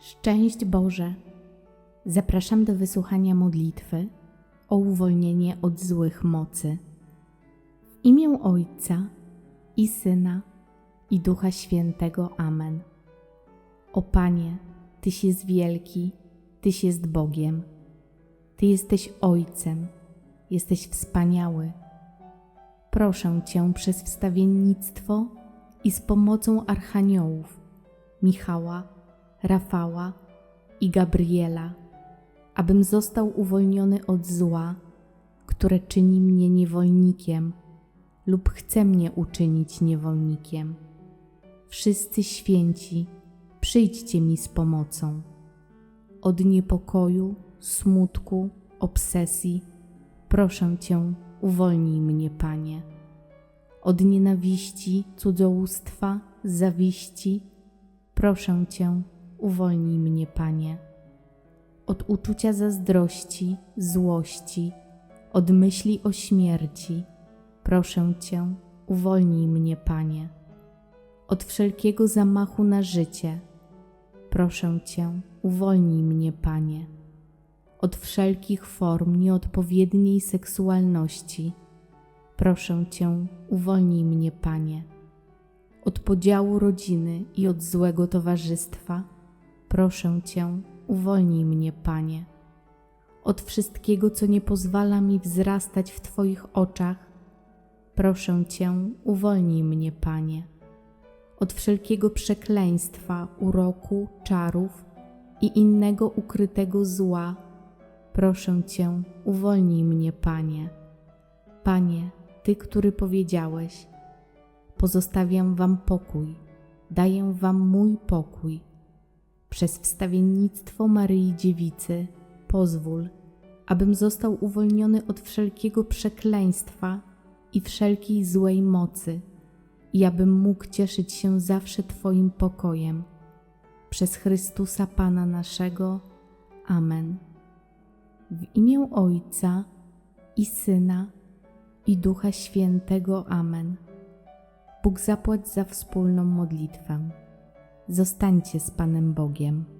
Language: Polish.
Szczęść Boże! Zapraszam do wysłuchania modlitwy o uwolnienie od złych mocy. W imię Ojca i Syna i Ducha Świętego. Amen. O Panie, Tyś jest wielki, Tyś jest Bogiem. Ty jesteś Ojcem, jesteś wspaniały. Proszę Cię przez wstawiennictwo i z pomocą archaniołów Michała, Rafała i Gabriela, abym został uwolniony od zła, które czyni mnie niewolnikiem lub chce mnie uczynić niewolnikiem. Wszyscy święci, przyjdźcie mi z pomocą. Od niepokoju, smutku, obsesji, proszę Cię, uwolnij mnie, Panie. Od nienawiści, cudzołóstwa, zawiści, proszę Cię, uwolnij mnie, Panie. Od uczucia zazdrości, złości, od myśli o śmierci, proszę Cię, uwolnij mnie, Panie. Od wszelkiego zamachu na życie, proszę Cię, uwolnij mnie, Panie. Od wszelkich form nieodpowiedniej seksualności, proszę Cię, uwolnij mnie, Panie. Od podziału rodziny i od złego towarzystwa, proszę Cię, uwolnij mnie, Panie. Od wszystkiego, co nie pozwala mi wzrastać w Twoich oczach, proszę Cię, uwolnij mnie, Panie. Od wszelkiego przekleństwa, uroku, czarów i innego ukrytego zła, proszę Cię, uwolnij mnie, Panie. Panie, Ty, który powiedziałeś, pozostawiam Wam pokój, daję Wam mój pokój. Przez wstawiennictwo Maryi Dziewicy pozwól, abym został uwolniony od wszelkiego przekleństwa i wszelkiej złej mocy i abym mógł cieszyć się zawsze Twoim pokojem. Przez Chrystusa Pana naszego. Amen. W imię Ojca i Syna i Ducha Świętego. Amen. Bóg zapłać za wspólną modlitwę. Zostańcie z Panem Bogiem.